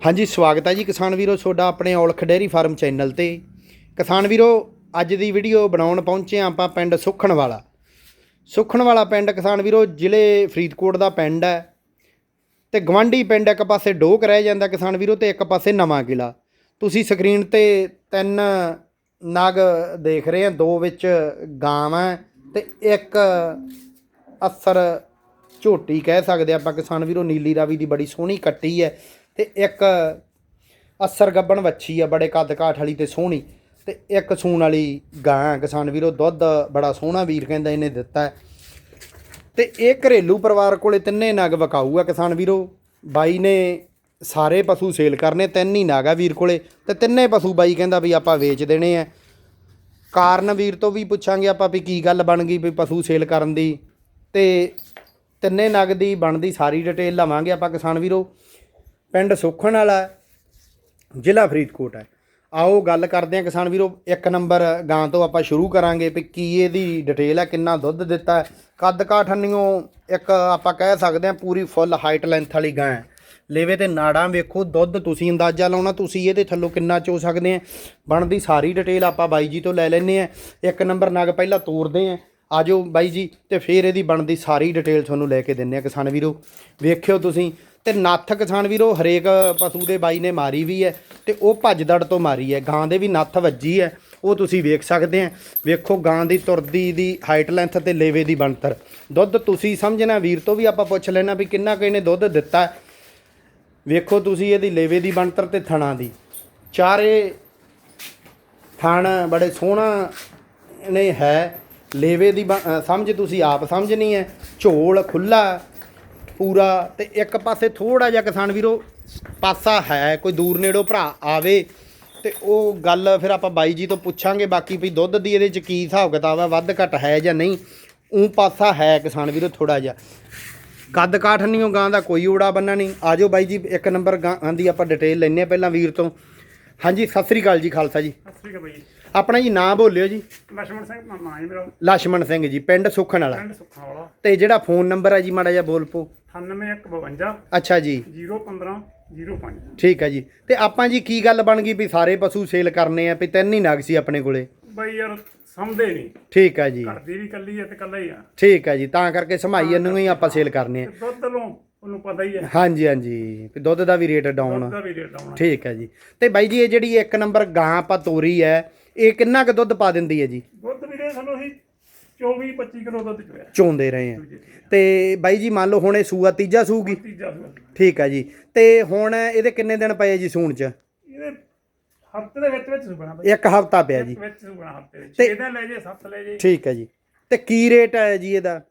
ਹਾਂਜੀ, ਸਵਾਗਤ ਹੈ ਜੀ ਕਿਸਾਨ ਵੀਰੋ ਤੁਹਾਡਾ ਆਪਣੇ ਔਲਖ ਡੇਅਰੀ ਫਾਰਮ ਚੈਨਲ ਤੇ। ਕਿਸਾਨ ਵੀਰੋ, ਅੱਜ ਦੀ ਵੀਡੀਓ ਬਣਾਉਣ ਪਹੁੰਚੇ ਹਾਂ ਆਪਾਂ ਪਿੰਡ ਸੁਖਣ ਵਾਲਾ ਸੁਖਣ ਵਾਲਾ ਪਿੰਡ ਕਿਸਾਨ ਵੀਰੋ, ਜ਼ਿਲ੍ਹੇ ਫਰੀਦਕੋਟ ਦਾ ਪਿੰਡ ਹੈ। ਤੇ ਗਵਾਂਢੀ ਪਿੰਡ ਇੱਕ ਪਾਸੇ ਡੋਕ ਰਹਿ ਜਾਂਦਾ ਕਿਸਾਨ ਵੀਰੋ ਤੇ ਇੱਕ ਪਾਸੇ ਨਵਾਂ ਕਿਲਾ ਤੁਸੀਂ ਸਕਰੀਨ ਤੇ ਤਿੰਨ ਨਾਗ ਦੇਖ ਰਹੇ ਆ ਦੋ ਵਿੱਚ ਗਾਂ ਹੈ ਤੇ ਇੱਕ ਅਸਰ ਝੋਟੀ ਕਹਿ ਸਕਦੇ ਆਪਾਂ ਕਿਸਾਨ ਵੀਰੋ, ਨੀਲੀ ਰਾਵੀ ਦੀ ਬੜੀ ਸੋਹਣੀ ਕੱਟੀ ਹੈ। ਤੇ ਇੱਕ ਅਸਰ ਗੱਬਣ ਵੱਛੀ ਆ ਬੜੇ ਕੱਦ ਕਾਠ ਵਾਲੀ ਤੇ ਸੋਹਣੀ ਤੇ ਇੱਕ ਸੂਣ ਵਾਲੀ ਗਾਂ ਕਿਸਾਨ ਵੀਰੋ, ਦੁੱਧ ਬੜਾ ਸੋਹਣਾ ਵੀਰ ਕਹਿੰਦਾ ਇਹਨੇ ਦਿੱਤਾ ਹੈ। ਤੇ ਇਹ ਘਰੇਲੂ ਪਰਿਵਾਰ ਕੋਲੇ ਤਿੰਨੇ ਨਗ ਵਕਾਊ ਆ ਕਿਸਾਨ ਵੀਰੋ। ਬਾਈ ਨੇ ਸਾਰੇ ਪਸ਼ੂ ਸੇਲ ਕਰਨੇ, ਤਿੰਨ ਹੀ ਨਗ ਆ ਵੀਰ ਕੋਲੇ ਤੇ ਤਿੰਨੇ ਪਸ਼ੂ ਬਾਈ ਕਹਿੰਦਾ ਵੀ ਆਪਾਂ ਵੇਚ ਦੇਣੇ ਆ। ਕਾਰਨ ਵੀਰ ਤੋਂ ਵੀ ਪੁੱਛਾਂਗੇ ਆਪਾਂ ਵੀ ਕੀ ਗੱਲ ਬਣ ਗਈ ਵੀ ਪਸ਼ੂ ਸੇਲ ਕਰਨ ਦੀ। ਤੇ ਤਿੰਨੇ ਨਗ ਦੀ ਬਣਦੀ ਸਾਰੀ ਡਿਟੇਲ ਲਵਾਂਗੇ ਆਪਾਂ ਕਿਸਾਨ ਵੀਰੋ। ਪਿੰਡ ਸੁਖਣ ਵਾਲਾ ਜ਼ਿਲ੍ਹਾ ਫਰੀਦਕੋਟ ਹੈ। ਆਓ ਗੱਲ ਕਰਦੇ ਹਾਂ ਕਿਸਾਨ ਵੀਰੋ, ਇੱਕ ਨੰਬਰ ਗਾਂ ਤੋਂ ਆਪਾਂ ਸ਼ੁਰੂ ਕਰਾਂਗੇ ਵੀ ਕੀ ਇਹਦੀ ਡਿਟੇਲ ਹੈ, ਕਿੰਨਾ ਦੁੱਧ ਦਿੱਤਾ ਹੈ। ਕੱਦ ਕਾਠਨੀਓ ਇੱਕ ਆਪਾਂ ਕਹਿ ਸਕਦੇ ਹਾਂ ਪੂਰੀ ਫੁੱਲ ਹਾਈਟ ਲੈਂਥ ਵਾਲੀ ਗਾਂ ਹੈ। ਲੇਵੇ ਤੇ ਨਾੜਾਂ ਵੇਖੋ, ਦੁੱਧ ਤੁਸੀਂ ਅੰਦਾਜ਼ਾ ਲਾਉਣਾ, ਤੁਸੀਂ ਇਹਦੇ ਥੱਲੋਂ ਕਿੰਨਾ ਚੋ ਸਕਦੇ ਆ ਬਣਦੀ ਸਾਰੀ ਡਿਟੇਲ ਆਪਾਂ ਬਾਈ ਜੀ ਤੋਂ ਲੈ ਲੈਨੇ ਆ ਇੱਕ ਨੰਬਰ ਨਗ ਪਹਿਲਾਂ ਤੋਰਦੇ ਆ ਆਜੋ ਬਾਈ ਜੀ, ਤੇ ਫਿਰ ਇਹਦੀ ਬਣਦੀ ਸਾਰੀ ਡਿਟੇਲ ਤੁਹਾਨੂੰ ਲੈ ਕੇ ਦਿੰਨੇ ਆ ਕਿਸਾਨ ਵੀਰੋ। ਵੇਖਿਓ ਤੁਸੀਂ ਤੇ ਨੱਥ ਕਿਸਾਨ ਵੀਰੋ, ਹਰੇਕ ਪਸ਼ੂ ਦੇ ਬਾਈ ਨੇ ਮਾਰੀ ਵੀ ਹੈ ਤੇ ਉਹ ਭੱਜ ਦੜ ਤੋਂ ਮਾਰੀ ਹੈ। ਗਾਂ ਦੇ ਵੀ ਨੱਥ ਵੱਜੀ ਹੈ, ਉਹ ਤੁਸੀਂ ਵੇਖ ਸਕਦੇ ਆ ਵੇਖੋ ਗਾਂ ਦੀ ਤੁਰਦੀ ਦੀ ਹਾਈਟ ਲੈਂਥ ਤੇ ਲੇਵੇ ਦੀ ਬਣਤਰ। ਦੁੱਧ ਤੁਸੀਂ ਸਮਝਣਾ ਵੀਰ ਤੋਂ ਵੀ ਆਪਾਂ ਪੁੱਛ ਲੈਣਾ ਵੀ ਕਿੰਨਾ ਕੁ ਇਹਨੇ ਦੁੱਧ ਦਿੱਤਾ। ਵੇਖੋ ਤੁਸੀਂ ਇਹਦੀ ਲੇਵੇ ਦੀ ਬਣਤਰ ਤੇ ਥਣਾ ਦੀ। ਚਾਰੇ ਥਣ ਬੜੇ ਸੋਹਣਾ ਨੇ ਹੈ। ਲੇਵੇ ਦੀ ਬਣ- ਸਮਝ ਤੁਸੀਂ ਆਪ ਸਮਝਣੀ ਹੈ। ਝੋਲ ਖੁੱਲਾ ਪੂਰਾ ਤੇ ਇੱਕ ਪਾਸੇ ਥੋੜਾ ਜਿਹਾ ਕਿਸਾਨ ਵੀਰੋ ਪਾਸਾ ਹੈ, ਕੋਈ ਦੂਰ ਨੇੜੋਂ ਭਰਾ ਆਵੇ ਤੇ ਉਹ ਗੱਲ ਫਿਰ ਆਪਾਂ ਬਾਈ ਜੀ ਤੋਂ ਪੁੱਛਾਂਗੇ, ਬਾਕੀ ਵੀ ਦੁੱਧ ਦੀ ਇਹਦੇ ਚ ਕੀ ਹਿਸਾਬ ਕਿਤਾਬ ਹੈ, ਵੱਧ ਘਟ ਹੈ ਜਾਂ ਨਹੀਂ ਉਹ ਪਾਸਾ ਹੈ ਕਿਸਾਨ ਵੀਰੋ ਥੋੜਾ ਜਿਹਾ। ਕੱਦ ਕਾਠ ਨਹੀਂ ਉਹ ਗਾਂ ਦਾ ਕੋਈ ਊੜਾ ਬੰਨਾ ਨਹੀਂ ਆਜੋ ਬਾਈ ਜੀ, ਇੱਕ ਨੰਬਰ ਗਾਂ ਦੀ ਆਪਾਂ ਡਿਟੇਲ ਲੈਣੇ ਆ ਪਹਿਲਾਂ ਵੀਰ ਤੋਂ। ਹਾਂਜੀ, ਸਤਿ ਸ੍ਰੀ ਅਕਾਲ ਜੀ, ਖਾਲਸਾ ਜੀ। ਸਤਿ ਸ਼੍ਰੀ ਅਕਾਲ ਬਾਈ ਆਪਣਾ ਜੀ ਨਾਂ ਬੋਲਿਓ ਜੀ। ਲਛਮਣ ਸਿੰਘ ਮਾਮਾ ਜੀ ਮੇਰਾ। ਲਛਮਣ ਸਿੰਘ ਜੀ ਪਿੰਡ ਸੁਖਣ ਵਾਲਾ। ਪਿੰਡ ਸੁੱਖਾ ਵਾਲਾ। ਤੇ ਜਿਹੜਾ ਫੋਨ ਨੰਬਰ ਹੈ ਜੀ ਮਾੜਾ ਜਿਹਾ ਬੋਲ ਪੋ। 9152 ਅੱਛਾ ਜੀ। 015 ਠੀਕ ਹੈ ਜੀ। ਤੇ ਆਪਾਂ ਜੀ ਕੀ ਗੱਲ ਬਣ ਗਈ ਵੀ ਸਾਰੇ ਪਸ਼ੂ ਸੇਲ ਕਰਨੇ ਆ ਵੀ ਤਿੰਨ ਹੀ ਨਗ ਸੀ ਆਪਣੇ ਕੋਲੇ? ਬਈ ਯਾਰ ਸਮਝਦੇ ਨਹੀਂ। ਠੀਕ ਹੈ ਜੀ। ਘਰ ਵੀ ਕੱਲੀ ਹੈ ਤੇ ਕੱਲਾ ਹੀ ਆ। ਠੀਕ ਹੈ ਜੀ। ਤਾਂ ਕਰਕੇ ਸਮਾਈ ਇਹਨੂੰ ਹੀ ਆਪਾਂ ਸੇਲ ਕਰਨੇ ਆ। ਦੁੱਧ ਲੋ ਉਹਨੂੰ ਪਤਾ ਹੀ ਹੈ ਹਾਂਜੀ ਹਾਂਜੀ। ਤੇ ਦੁੱਧ ਦਾ ਵੀ ਰੇਟ ਡਾਊਨ ਦੁੱਧ ਦਾ ਵੀ ਰੇਟ ਡਾਊਨ ਠੀਕ ਹੈ ਜੀ। ਤੇ ਬਾਈ ਜੀ ਇਹ ਜਿਹੜੀ ਇੱਕ ਨੰਬਰ ਗਾਂ ਆਪਾਂ ਤੋਰੀ ਹੈ ਇਹ ਕਿੰਨਾ ਕੁ ਦੁੱਧ ਪਾ ਦਿੰਦੀ ਹੈ ਜੀ? ਦੁੱਧ ਵੀਰੇ ਸਾਨੂੰ ਅਸੀਂ 24 25 ਕਿਲੋ ਦੁੱਧ ਚੋਇਆ ਚੋਂਦੇ ਰਹੇ ਆ ਤੇ ਬਾਈ ਜੀ ਮੰਨ ਲਓ ਹੁਣ ਇਹ ਸੂਆ ਤੀਜਾ ਸੂਗੀ। ਤੀਜਾ ਸੂਆ ਠੀਕ ਹੈ ਜੀ। ਤੇ ਹੁਣ ਇਹਦੇ ਕਿੰਨੇ ਦਿਨ ਪਏ ਜੀ ਸੂਣ ਚ? ਇਹਦੇ ਹਫ਼ਤੇ ਦੇ ਵਿੱਚ ਵਿੱਚ ਬਾਈ। ਇੱਕ ਹਫਤਾ ਪਿਆ ਜੀ। ਵਿੱਚ ਸੁਬਣਾ ਹਫ਼ਤੇ ਵਿੱਚ। ਤੇ- 6 ਦਿਨ ਲੈ ਜੇ 7 ਲੈ ਜੇ। ਠੀਕ ਹੈ ਜੀ। ਤੇ ਕੀ ਰੇਟ ਹੈ ਜੀ ਇਹਦਾ?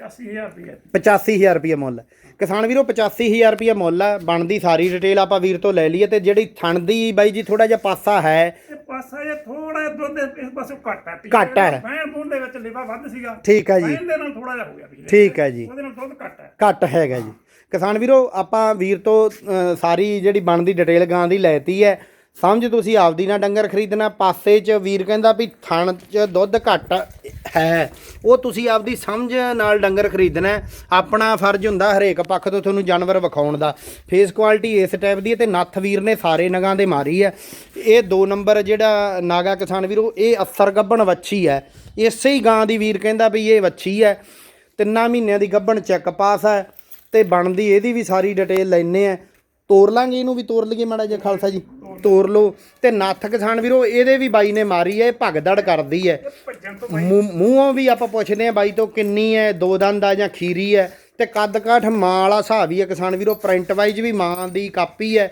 85000 ਰੁਪਏ। 85000 ਰੁਪਏ ਮੁੱਲ। ਕਿਸਾਨ ਵੀਰੋ 85000 ਰੁਪਏ ਮੁੱਲ ਹੈ ਬਣਦੀ ਸਾਰੀ ਡਿਟੇਲ ਆਪਾਂ ਵੀਰ ਤੋਂ ਲੈ ਲਈਏ ਤੇ ਜਿਹੜੀ ਥਣ ਦੀ ਬਾਈ ਜੀ ਥੋੜਾ ਜਿਹਾ ਪਾਸਾ ਹੈ। ਇਹ ਪਾਸਾ ਜੇ ਥੋੜਾ ਦੁੱਧ ਇਸ ਪਾਸੋਂ ਘੱਟ ਹੈ। ਘੱਟ ਹੈ। ਬੈਣ ਬੂਣ ਦੇ ਵਿੱਚ ਲਿਵਾ ਵੱਧ ਸੀਗਾ। ਠੀਕ ਹੈ ਜੀ। ਬੈਣ ਦੇ ਨਾਲ ਥੋੜਾ ਜਿਹਾ ਹੋ ਗਿਆ ਵੀਰੇ ਠੀਕ ਹੈ ਜੀ। ਉਹਦੇ ਨਾਲ ਦੁੱਧ ਘੱਟ ਹੈ ਘੱਟ ਹੈਗਾ ਜੀ। ਕਿਸਾਨ ਵੀਰੋ ਆਪਾਂ ਵੀਰ ਤੋਂ ਅ, ਸਾਰੀ ਜਿਹੜੀ ਬਣਦੀ ਡਿਟੇਲ ਗਾਂ ਦੀ ਲੈਤੀ ਹੈ। ਸਮਝ ਤੁਸੀਂ ਆਪਦੀ ਨਾ ਡੰਗਰ ਖਰੀਦਣਾ, ਪਾਸੇ 'ਚ ਵੀਰ ਕਹਿੰਦਾ ਵੀ ਥਣ 'ਚ ਦੁੱਧ ਘੱਟ ਹੈ। ਉਹ ਤੁਸੀਂ ਆਪਦੀ ਸਮਝ ਨਾਲ ਡੰਗਰ ਖਰੀਦਣਾ ਆਪਣਾ ਫਰਜ਼ ਹੁੰਦਾ ਹਰੇਕ ਪੱਖ ਤੋਂ ਤੁਹਾਨੂੰ ਜਾਨਵਰ ਵਿਖਾਉਣ ਦਾ। ਫੇਸ ਕੁਆਲਿਟੀ ਇਸ ਟਾਈਪ ਦੀ ਹੈ ਤੇ ਨੱਥ ਵੀਰ ਨੇ ਸਾਰੇ ਨਗਾਂ ਦੇ ਮਾਰੀ ਹੈ। ਇਹ ਦੋ ਨੰਬਰ ਜਿਹੜਾ ਨਾਗਾ ਕਿਸਾਨ ਵੀਰੋ, ਇਹ ਅਸਰ ਗੱਬਣ ਵੱਛੀ ਹੈ। ਇਸੇ ਹੀ ਗਾਂ ਦੀ ਵੀਰ ਕਹਿੰਦਾ ਵੀ ਇਹ ਵੱਛੀ ਹੈ। ਤਿੰਨਾਂ ਮਹੀਨਿਆਂ ਦੀ ਗੱਬਣ ਚੈੱਕ ਪਾਸ ਹੈ ਤੇ ਬਣਦੀ, ਇਹਦੀ ਵੀ ਸਾਰੀ ਡਿਟੇਲ ਲੈਣੇ ਆ ਤੋਰ ਲਾਂਗੇ ਇਹਨੂੰ ਵੀ, ਤੋਰ ਲਈਏ ਮਾੜਾ ਜਿਹਾ ਖਾਲਸਾ ਜੀ। ਤੋਰ ਲਓ। ਤੇ ਨੱਥ ਕਿਸਾਨ ਵੀਰੋ, ਇਹਦੇ ਵੀ ਬਾਈ ਨੇ ਮਾਰੀ ਹੈ ਇਹ ਭਗਦੜ ਕਰਦੀ ਹੈ ਭੱਜਣ ਮੂੰਹੋਂ ਵੀ ਆਪਾਂ ਪੁੱਛਦੇ ਆ ਬਾਈ ਤੋਂ ਕਿੰਨੀ ਹੈ ਦੋ ਦੰਦ ਆ ਜਾਂ ਖੀਰੀ ਹੈ ਤੇ ਕੱਦ ਕਾਠ ਮਾਂ ਵਾਲਾ ਹਿਸਾਬ ਹੀ ਹੈ ਕਿਸਾਨ ਵੀਰੋ, ਪ੍ਰਿੰਟ ਵਾਈਜ਼ ਵੀ ਮਾਂ ਦੀ ਕਾਪੀ ਹੈ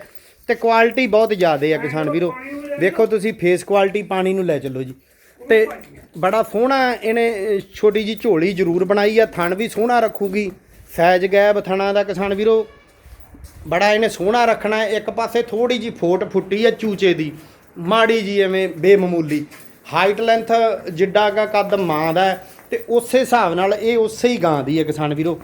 ਤੇ ਕੁਆਲਿਟੀ ਬਹੁਤ ਜ਼ਿਆਦਾ ਹੈ ਕਿਸਾਨ ਵੀਰੋ। ਵੇਖੋ ਤੁਸੀਂ ਫੇਸ ਕੁਆਲਿਟੀ ਪਾਣੀ ਨੂੰ ਲੈ ਚੱਲੋ ਜੀ। ਤੇ ਬੜਾ ਸੋਹਣਾ ਇਹਨੇ, ਛੋਟੀ ਜੀ ਝੋਲੀ ਜ਼ਰੂਰ ਬਣਾਈ ਆ, ਥਣ ਵੀ ਸੋਹਣਾ ਰੱਖੂਗੀ। ਸਾਈਜ਼ ਗੈਬ ਥਣਾ ਦਾ ਕਿਸਾਨ ਵੀਰੋ। ਬੜਾ ਇਹਨੇ ਸੋਹਣਾ ਰੱਖਣਾ ਹੈ। ਇੱਕ ਪਾਸੇ ਥੋੜੀ ਜੀ ਫੋਟ ਫੁੱਟੀ ਹੈ ਚੂਚੇ ਦੀ, ਮਾੜੀ ਜੀ ਐਵੇਂ ਬੇਮਮੂਲੀ। ਹਾਈਟ ਲੈਂਥ ਜਿੱਡਾ ਕਾ ਕੱਦ ਮਾਂ ਦਾ ਹੈ ਤੇ ਉਸੇ ਹਿਸਾਬ ਨਾਲ ਇਹ ਉਸੇ ਹੀ ਗਾਂ ਦੀ ਹੈ ਕਿਸਾਨ ਵੀਰੋ।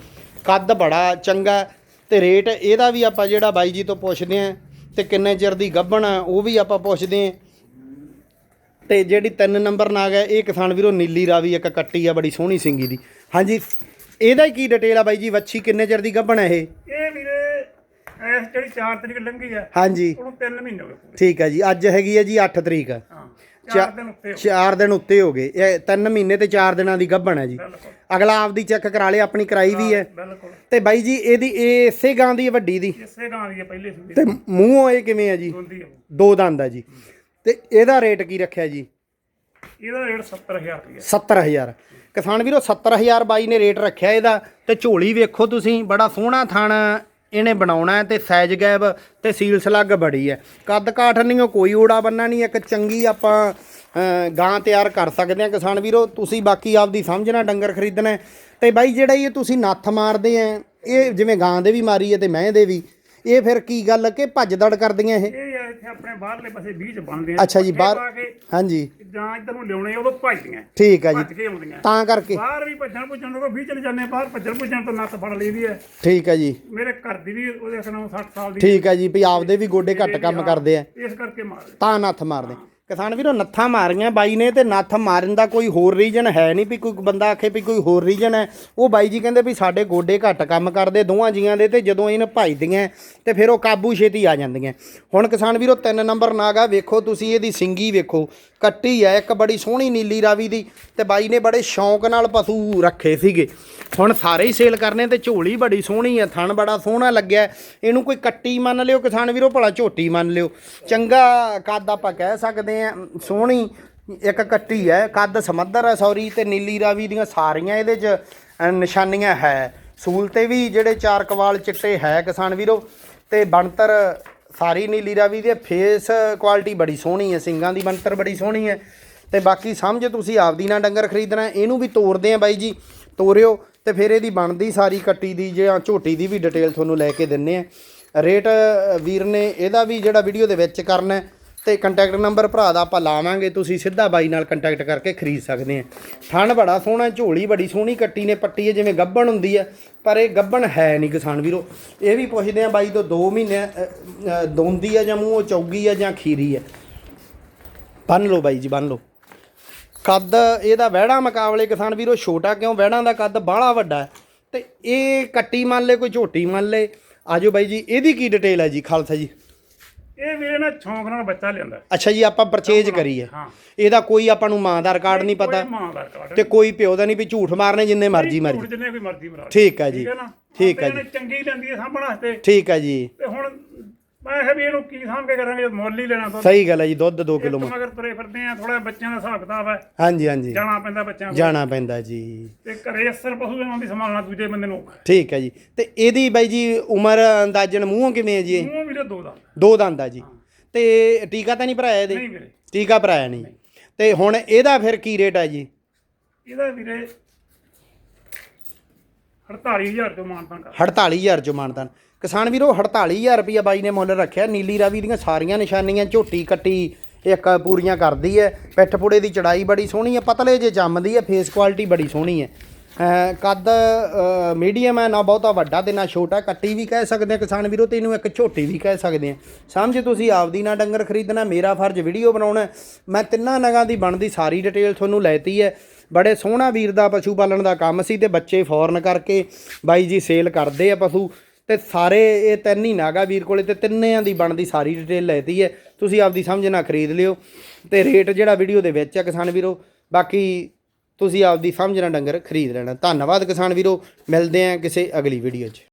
ਕੱਦ ਬੜਾ ਚੰਗਾ ਹੈ ਤੇ ਰੇਟ ਇਹਦਾ ਵੀ ਆਪਾਂ ਜਿਹੜਾ ਬਾਈ ਜੀ ਤੋਂ ਪੁੱਛਦੇ ਆਂ ਤੇ ਕਿੰਨੇ ਚਿਰ ਦੀ ਗੱਭਣ ਆ ਉਹ ਵੀ ਆਪਾਂ ਪੁੱਛਦੇ ਆਂ ਤੇ ਜਿਹੜੀ ਤਿੰਨ ਨੰਬਰ ਨਾਗ ਹੈ, ਇਹ ਕਿਸਾਨ ਵੀਰੋ ਨੀਲੀ ਰਾਵੀ, ਇੱਕ ਕੱਟੀ ਆ, ਬੜੀ ਸੋਹਣੀ ਸਿੰਗੀ ਦੀ। ਹਾਂਜੀ, ਇਹਦਾ ਹੀ ਕੀ ਡਿਟੇਲ ਆ ਬਾਈ ਜੀ? ਵੱਛੀ ਕਿੰਨੇ ਚਿਰ ਦੀ ਗੱਭਣ ਹੈ ਇਹ ਇਹ ਵੀਰੇ ਐਸ ਜਿਹੜੀ 4 ਤਰੀਕ ਲੰਘੀ ਆ ਹਾਂਜੀ। ਉਹਨੂੰ 3 ਮਹੀਨੇ ਹੋ ਗਏ ਪੂਰੇ। ਠੀਕ ਹੈ ਜੀ ਅੱਜ ਹੈਗੀ ਹੈ ਜੀ 8 ਤਰੀਕ। ਹਾਂ ਚਾ- 4 ਦਿਨ ਉੱਤੇ ਹੋ 4 ਦਿਨ ਉੱਤੇ ਹੋ ਗਏ। ਇਹ 3 ਮਹੀਨੇ ਤੇ 4 ਦਿਨਾਂ ਦੀ ਗੱਭਣ ਹੈ ਜੀ। ਬਿਲਕੁਲ। ਅਗਲਾ ਆਪਦੀ ਚੈੱਕ ਕਰਾ ਲਿਆ ਆਪਣੀ ਕਰਾਈ ਵੀ ਹੈ। ਬਿਲਕੁਲ। ਤੇ ਬਾਈ ਜੀ ਇਹਦੀ ਇਹ ਇਸੇ ਗਾਂ ਦੀ ਹੈ ਵੱਡੀ ਦੀ? ਇਸੇ ਗਾਂ ਦੀ ਆ ਪਹਿਲੇ ਸੁਣਦੀ ਤੇ ਮੂੰਹੋਂ ਇਹ ਕਿਵੇਂ ਹੈ ਜੀ? ਹੁੰਦੀ ਆ। ਦੋ ਦੰਦ ਹੈ ਜੀ। ਤੇ ਇਹਦਾ ਰੇਟ ਕੀ ਰੱਖਿਆ ਜੀ? ਇਹਦਾ ਰੇਟ 70000 ਰੁਪਏ 70000 ਕਿਸਾਨ ਵੀਰੋ 70000 ਬਾਈ ਨੇ ਰੇਟ ਰੱਖਿਆ ਇਹਦਾ। ਤੇ ਝੋਲੀ ਵੇਖੋ ਤੁਸੀਂ ਬੜਾ ਸੋਹਣਾ ਥਣ ਇਹਨੇ ਬਣਾਉਣਾ ਹੈ ਤੇ ਸਾਈਜ਼ ਗੈਬ ਤੇ ਸੀਲ ਸਲੱਗ ਬੜੀ ਹੈ। ਕੱਦ ਕਾਠ ਨਹੀਂ ਕੋਈ ਓੜਾ ਬੰਨਾ ਨਹੀਂ, ਇੱਕ ਚੰਗੀ ਆਪਾਂ ਗਾਂ ਤਿਆਰ ਕਰ ਸਕਦੇ ਆ ਕਿਸਾਨ ਵੀਰੋ। ਤੁਸੀਂ ਬਾਕੀ ਆਪਦੀ ਸਮਝਣਾ ਡੰਗਰ ਖਰੀਦਣਾ ਹੈ। ਤੇ ਬਾਈ, ਜਿਹੜਾ ਇਹ ਤੁਸੀਂ ਨੱਥ ਮਾਰਦੇ ਆ ਇਹ ਜਿਵੇਂ ਗਾਂ ਦੇ ਵੀ ਮਾਰੀ ਹੈ ਤੇ ਮੈਂ ਦੇ ਵੀ, ਇਹ ਫਿਰ ਕੀ ਗੱਲ ਕਿ ਭੱਜ ਦੜ ਕਰਦੀਆਂ ਇਹ ਇੱਥੇ ਆਪਣੇ ਬਾਹਰਲੇ ਪਾਸੇ ਬੀਜ ਬਣਦੇ ਆ ਅੱਛਾ ਜੀ, ਬਾਹਰ- ਪਾ ਕੇ ਹਾਂਜੀ। ਜਾਂ ਇੱਧਰ ਨੂੰ ਲਿਆਉਣੇ ਉਦੋਂ ਭੱਜਦੀਆਂ ਠੀਕ ਹੈ ਜੀ। ਭੱਜ ਕੇ ਆਉਂਦੀਆਂ। ਤਾਂ ਕਰਕੇ। ਬਾਹਰ ਵੀ ਭੱਜਣ ਭੁੱਜਣ ਤੋਂ ਵੀ ਚਲੇ ਜਾਂਦੇ ਆ, ਬਾਹਰ ਭੱਜਣ ਭੁੱਜਣ ਤੋਂ ਨੱਤ ਫੜ ਲਈਦੀ ਹੈ ਠੀਕ ਹੈ ਜੀ। ਮੇਰੇ ਘਰ ਦੀ ਵੀ ਉਹਦੇ ਖਣੋਂ 60 ਸਾਲ ਦੀ ਠੀਕ ਹੈ ਜੀ ਵੀ ਆਪਦੇ ਵੀ ਗੋਡੇ ਘੱਟ ਕੰਮ ਕਰਦੇ ਆ। ਇਸ ਕਰਕੇ ਮਾਰ। ਤਾਂ ਨੱਥ ਮਾਰਦੇ। ਕਿਸਾਨ ਵੀਰੋ, ਨੱਥਾਂ ਮਾਰੀਆਂ ਬਾਈ ਨੇ ਤੇ ਨੱਥ ਮਾਰਨ ਦਾ ਕੋਈ ਹੋਰ ਰੀਜਨ ਹੈ ਨਹੀਂ ਵੀ ਕੋਈ ਬੰਦਾ ਆਖੇ ਵੀ ਕੋਈ ਹੋਰ ਰੀਜਨ ਹੈ। ਉਹ ਬਾਈ ਜੀ ਕਹਿੰਦੇ ਵੀ ਸਾਡੇ ਗੋਡੇ ਘੱਟ ਕੰਮ ਕਰਦੇ ਦੋਵਾਂ ਜੀਆਂ ਦੇ ਤੇ ਜਦੋਂ ਇਹਨ ਭਜਦੀਆਂ ਤੇ ਫਿਰ ਉਹ ਕਾਬੂ ਛੇਤੀ ਆ ਜਾਂਦੀਆਂ। ਹੁਣ ਕਿਸਾਨ ਵੀਰੋ, ਤਿੰਨ ਨੰਬਰ ਨਾਗਾ ਵੇਖੋ ਤੁਸੀਂ ਇਹਦੀ ਸਿੰਗੀ ਵੇਖੋ। ਕੱਟੀ ਹੈ ਇੱਕ ਬੜੀ ਸੋਹਣੀ ਨੀਲੀ ਰਾਵੀ ਦੀ ਤੇ ਬਾਈ ਨੇ ਬੜੇ ਸ਼ੌਂਕ ਨਾਲ ਪਸ਼ੂ ਰੱਖੇ ਸੀਗੇ। ਹੁਣ ਸਾਰੇ ਹੀ ਸੇਲ ਕਰਨੇ ਤੇ ਝੋਲੀ ਬੜੀ ਸੋਹਣੀ ਹੈ ਥਣ ਬੜਾ ਸੋਹਣਾ ਲੱਗਿਆ। ਇਹਨੂੰ ਕੋਈ ਕੱਟੀ ਮੰਨ ਲਿਓ ਕਿਸਾਨ ਵੀਰੋ, ਭਲਾ ਝੋਟੀ ਮੰਨ ਲਿਓ। ਚੰਗਾ ਕੱਦ ਆਪਾਂ ਕਹਿ ਸਕਦੇ ਆ ਸੋਹਣੀ, ਇੱਕ ਕੱਟੀ ਹੈ, ਕੱਦ ਸਮੱਦਰ ਹੈ ਸੌਰੀ, ਤੇ ਨੀਲੀ ਰਾਵੀ ਦੀਆਂ ਸਾਰੀਆਂ ਇਹਦੇ 'ਚ ਨਿਸ਼ਾਨੀਆਂ ਹੈ। ਸੂਲ ਤੇ ਵੀ ਜਿਹੜੇ ਚਾਰ ਕਵਾਲ ਚਿੱਟੇ ਹੈ ਕਿਸਾਨ ਵੀਰੋ, ਤੇ ਬਣਤਰ ਸਾਰੀ ਨੀਲੀ ਰਾਵੀ ਦੇ ਫੇਸ ਕੁਆਲਿਟੀ ਬੜੀ ਸੋਹਣੀ ਹੈ, ਸਿੰਗਾਂ ਦੀ ਬਣਤਰ ਬੜੀ ਸੋਹਣੀ ਹੈ। ਤੇ ਬਾਕੀ ਸਮਝ ਤੁਸੀਂ ਆਪਦੀ ਨਾਲ ਡੰਗਰ ਖਰੀਦਣਾ, ਇਹਨੂੰ ਵੀ ਤੋਰਦੇ ਆ ਬਾਈ ਜੀ, ਤੋਰਿਓ, ਤੇ ਫਿਰ ਇਹਦੀ ਬਣਦੀ ਸਾਰੀ ਕੱਟੀ ਦੀ ਜਾਂ ਝੋਟੀ ਦੀ ਵੀ ਡਿਟੇਲ ਤੁਹਾਨੂੰ ਲੈ ਕੇ ਦਿੰਨੇ ਆ। ਰੇਟ ਵੀਰ ਨੇ ਇਹਦਾ ਵੀ ਜਿਹੜਾ ਵੀਡੀਓ ਦੇ ਵਿੱਚ ਕਰਨਾ ਤੇ ਕੰਟੈਕਟ ਨੰਬਰ ਭਰਾ ਦਾ ਆਪਾਂ ਲਾਵਾਂਗੇ ਤੁਸੀਂ ਸਿੱਧਾ ਬਾਈ ਨਾਲ ਕੰਟੈਕਟ ਕਰਕੇ ਖਰੀਦ ਸਕਦੇ ਆ। ਥਣ ਬੜਾ ਸੋਹਣਾ ਝੋਲੀ ਬੜੀ ਸੋਹਣੀ ਕੱਟੀ ਨੇ ਪੱਟੀ ਹੈ ਜਿਵੇਂ ਗੱਬਣ ਹੁੰਦੀ ਹੈ ਪਰ ਇਹ ਗੱਬਣ ਹੈ ਨਹੀਂ ਕਿਸਾਨ ਵੀਰੋ। ਇਹ ਵੀ ਪੁੱਛਦੇ ਆ ਬਾਈ ਤੋਂ 2 ਮਹੀਨੇ ਅ, ਦੋਂਦੀ ਹੈ ਜਾਂ ਮੂੰਹੋਂ ਚੌਗੀ ਹੈ ਜਾਂ ਖੀਰੀ ਹੈ। ਬੰਨ ਲਓ ਬਾਈ ਜੀ ਬੰਨ ਲਓ। ਕੱਦ ਇਹਦਾ ਵਹਿੜਾ ਮੁਕਾਬਲੇ ਕਿਸਾਨ ਵੀਰੋ ਛੋਟਾ ਕਿਉਂ? ਵਹਿੜਾਂ ਦਾ ਕੱਦ ਬਾਹਲਾ ਵੱਡਾ ਹੈ। ਤੇ ਇਹ ਕੱਟੀ ਮੰਨ ਲੈ ਕੋਈ ਝੋਟੀ ਮੰਨ ਲੈ। ਆਜੋ ਬਾਈ ਜੀ ਇਹਦੀ ਕੀ ਡਿਟੇਲ ਹੈ ਜੀ ਖਾਲਸਾ ਜੀ? ਇਹ ਵੀਰੇ ਨਾ ਸ਼ੌਂਕ ਨਾਲ ਬੱਚਾ ਲਿਆਂਦਾ ਅੱਛਾ ਜੀ ਆਪਾਂ ਪਰਚੇਜ ਕਰੀ ਹੈ ਹਾਂ। ਇਹਦਾ ਕੋਈ ਆਪਾਂ ਨੂੰ ਮਾਂ ਦਾ ਰਿਕਾਰਡ ਨਹੀਂ ਪਤਾ। ਮਾਂ ਦਾ ਤੇ ਕੋਈ ਪਿਓ ਦਾ ਨਹੀਂ ਵੀ ਝੂਠ ਮਾਰਨੇ ਜਿੰਨੇ ਮਰਜ਼ੀ ਮਰਜ਼ੀ। ਜਿੰਨੇ ਕੋਈ ਮਰਜ਼ੀ ਮਰਾ ਲਏ। ਠੀਕ ਹੈ ਜੀ ਠੀਕ ਹੈ ਇਹਨੇ ਚੰਗੀ ਲੈਂਦੀ ਹੈ ਸਾਂਭਣ ਵਾਸਤੇ। ਠੀਕ ਹੈ ਜੀ। ਤੇ ਹੁਣ ਮੈਂ ਕਿਹਾ ਵੀ ਇਹਨੂੰ ਕੀ ਸਾਂਭ ਕੇ ਕਰਾਂਗੇ ਮੁੱਲ ਹੀ ਲੈਣਾ ਦੁੱਧ ਸਹੀ ਗੱਲ ਹੈ ਜੀ ਦੁੱਧ 2 ਕਿਲੋ ਮਗਰ ਤੁਰੇ ਫਿਰਦੇ ਆ ਥੋੜਾ ਬੱਚਿਆਂ ਦਾ ਹਿਸਾਬ ਕਿਤਾਬ ਹੈ। ਹਾਂਜੀ ਹਾਂਜੀ। ਜਾਣਾ ਪੈਂਦਾ ਬੱਚਿਆਂ ਜਾਣਾ ਪੈਂਦਾ ਜੀ। ਤੇ ਘਰੇ ਅਸਰ ਪਸ਼ੂ ਇਹਨਾਂ ਦੀ ਸੰਭਾਲਣਾ ਦੂਜੇ ਬੰਦੇ ਨੂੰ। ਠੀਕ ਹੈ ਜੀ। ਤੇ ਇਹਦੀ ਬਾਈ ਜੀ ਉਮਰ ਅੰਦਾਜ਼ਨ ਮੂੰਹੋਂ ਕਿਵੇਂ ਹੈ ਜੀ ਦੋ ਦਾ ਦੋ ਦੰਦ ਆ ਜੀ। ਤੇ ਟੀਕਾ ਤਾਂ ਨਹੀਂ ਭਰਾਇਆ ਇਹਦੇ? ਨਹੀਂ ਵੀਰੇ। ਟੀਕਾ ਭਰਾਇਆ ਨਹੀਂ। ਤੇ ਹੁਣ ਇਹਦਾ ਫਿਰ ਕੀ ਰੇਟ ਹੈ ਜੀ? ਇਹਦਾ ਵੀਰੇ 48000 ਤੋਂ ਮਾਨਤਾ ਕਰ। 48000 ਚ ਮਾਨਤਾਨ। ਕਿਸਾਨ ਵੀਰੋ 48000 ਰੁਪਇਆ ਬਾਈ ਨੇ ਮੁੱਲ ਰੱਖਿਆ। ਨੀਲੀ ਰਾਵੀ ਦੀਆਂ ਸਾਰੀਆਂ ਨਿਸ਼ਾਨੀਆਂ ਝੋਟੀ ਕੱਟੀ ਇੱਕ ਪੂਰੀਆਂ ਕਰਦੀ ਹੈ ਪਿੱਠ ਪੁੜੇ ਦੀ ਚੜਾਈ ਬੜੀ ਸੋਹਣੀ ਹੈ ਪਤਲੇ ਜੇ ਜੰਮਦੀ ਹੈ ਫੇਸ ਕੁਆਲਿਟੀ ਬੜੀ ਸੋਹਣੀ ਹੈ ਕੱਦ ਮੀਡੀਅਮ ਹੈ, ਨਾ ਬਹੁਤਾ ਵੱਡਾ ਤੇ ਨਾ ਛੋਟਾ, ਕੱਟੀ ਵੀ ਕਹਿ ਸਕਦੇ ਆ ਕਿਸਾਨ ਵੀਰੋ ਤੇ ਇਹਨੂੰ ਇੱਕ ਝੋਟੀ ਵੀ ਕਹਿ ਸਕਦੇ ਆ ਸਮਝ ਤੁਸੀਂ ਆਪਦੀ ਨਾ ਡੰਗਰ ਖਰੀਦਣਾ, ਮੇਰਾ ਫਰਜ਼ ਵੀਡੀਓ ਬਣਾਉਣਾ ਮੈਂ ਤਿੰਨਾਂ ਨਗਾਂ ਦੀ ਬਣਦੀ ਸਾਰੀ ਡਿਟੇਲ ਤੁਹਾਨੂੰ ਲੈਤੀ ਹੈ। ਬੜੇ ਸੋਹਣਾ ਵੀਰ ਦਾ ਪਸ਼ੂ ਪਾਲਣ ਦਾ ਕੰਮ ਸੀ ਤੇ ਬੱਚੇ ਫੌਰਨ ਕਰਕੇ ਬਾਈ ਜੀ ਸੇਲ ਕਰਦੇ ਆ ਪਸ਼ੂ। ਤੇ ਸਾਰੇ ਇਹ ਤਿੰਨ ਹੀ ਨਾਗਾ ਵੀਰ ਕੋਲੇ ਤੇ ਤਿੰਨਿਆਂ ਦੀ ਬਣਦੀ ਸਾਰੀ ਡਿਟੇਲ ਲੈਤੀ ਹੈ। ਤੁਸੀਂ ਆਪਦੀ ਸਮਝ ਨਾਲ ਖਰੀਦ ਲਿਓ। ਤੇ ਰੇਟ ਜਿਹੜਾ ਵੀਡੀਓ ਦੇ ਵਿੱਚ ਹੈ ਕਿਸਾਨ ਵੀਰੋ, ਬਾਕੀ ਤੁਸੀਂ ਆਪਦੀ ਸਮਝ ਨਾਲ ਡੰਗਰ ਖਰੀਦ ਲੈਣਾ। ਧੰਨਵਾਦ ਕਿਸਾਨ ਵੀਰੋ। ਮਿਲਦੇ ਆਂ ਕਿਸੇ ਅਗਲੀ ਵੀਡੀਓ 'ਚ।